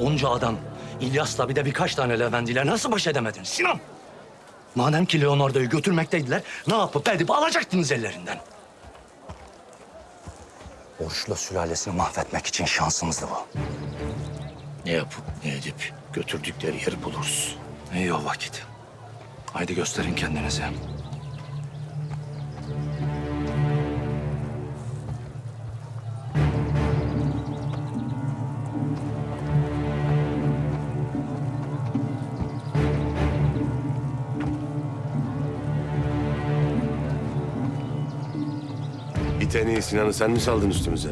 Onca adam, İlyas'la bir de birkaç tane Levent'iyle nasıl baş edemedin Sinan? Madem ki Leonardo'yu götürmekteydiler, ne yapıp edip alacaktınız ellerinden? Borçlu sülalesini mahvetmek için şansımızdı bu. Ne yapıp ne edip götürdükleri yeri buluruz. İyi o vakit. Haydi gösterin kendinizi. İteni Sinan'ı sen mi saldın üstümüze?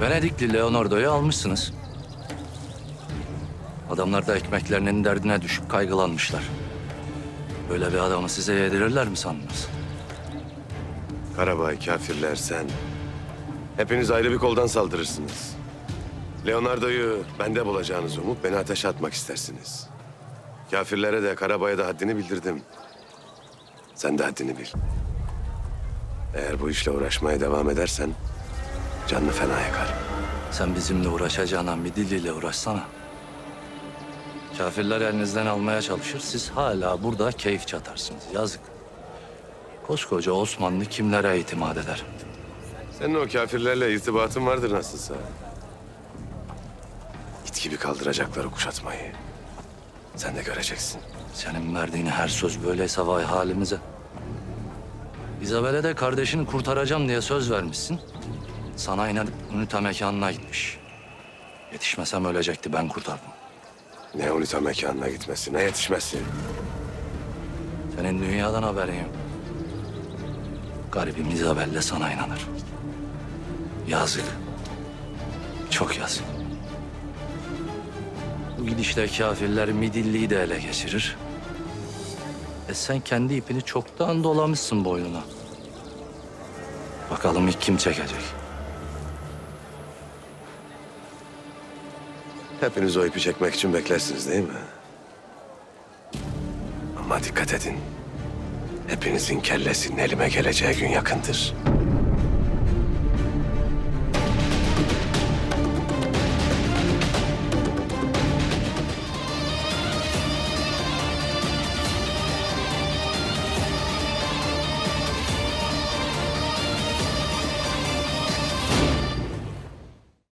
Venedikli Leonardo'yu almışsınız. Adamlar da ekmeklerinin derdine düşüp kaygılanmışlar. Böyle bir adamı size yedirirler mi sandınız? Karabay, kafirler, sen. Hepiniz ayrı bir koldan saldırırsınız. Leonardo'yu bende bulacağınız umup beni ateşe atmak istersiniz. Kafirlere de Karabay'a da haddini bildirdim. Sen de haddini bil. Eğer bu işle uğraşmaya devam edersen canını fena yakar. Sen bizimle uğraşacağına bir diliyle uğraşsana. Kafirler elinizden almaya çalışır, siz hala burada keyif çatarsınız. Yazık. Koskoca Osmanlı kimlere itimat eder? Senin o kafirlerle irtibatın vardır nasılsa. İt gibi kaldıracaklar o kuşatmayı. Sen de göreceksin. Senin verdiğin her söz böyleyse vay halimize. İzabel'e de kardeşini kurtaracağım diye söz vermişsin. Sana inanıp ünite mekanına gitmiş. Yetişmesem ölecekti, ben kurtardım. Ne unita mekanına gitmesi, ne yetişmesi. Senin dünyadan haberin yok. Garibim İzabel de sana inanır. Yazık. Çok yazık. Bu gidişle kafirler Midilli'yi de ele geçirir. E sen kendi ipini çoktan dolamışsın boynuna. Bakalım ilk kim çekecek? Hepiniz o ipi çekmek için beklersiniz değil mi? Ama dikkat edin. Hepinizin kellesinin elime geleceği gün yakındır.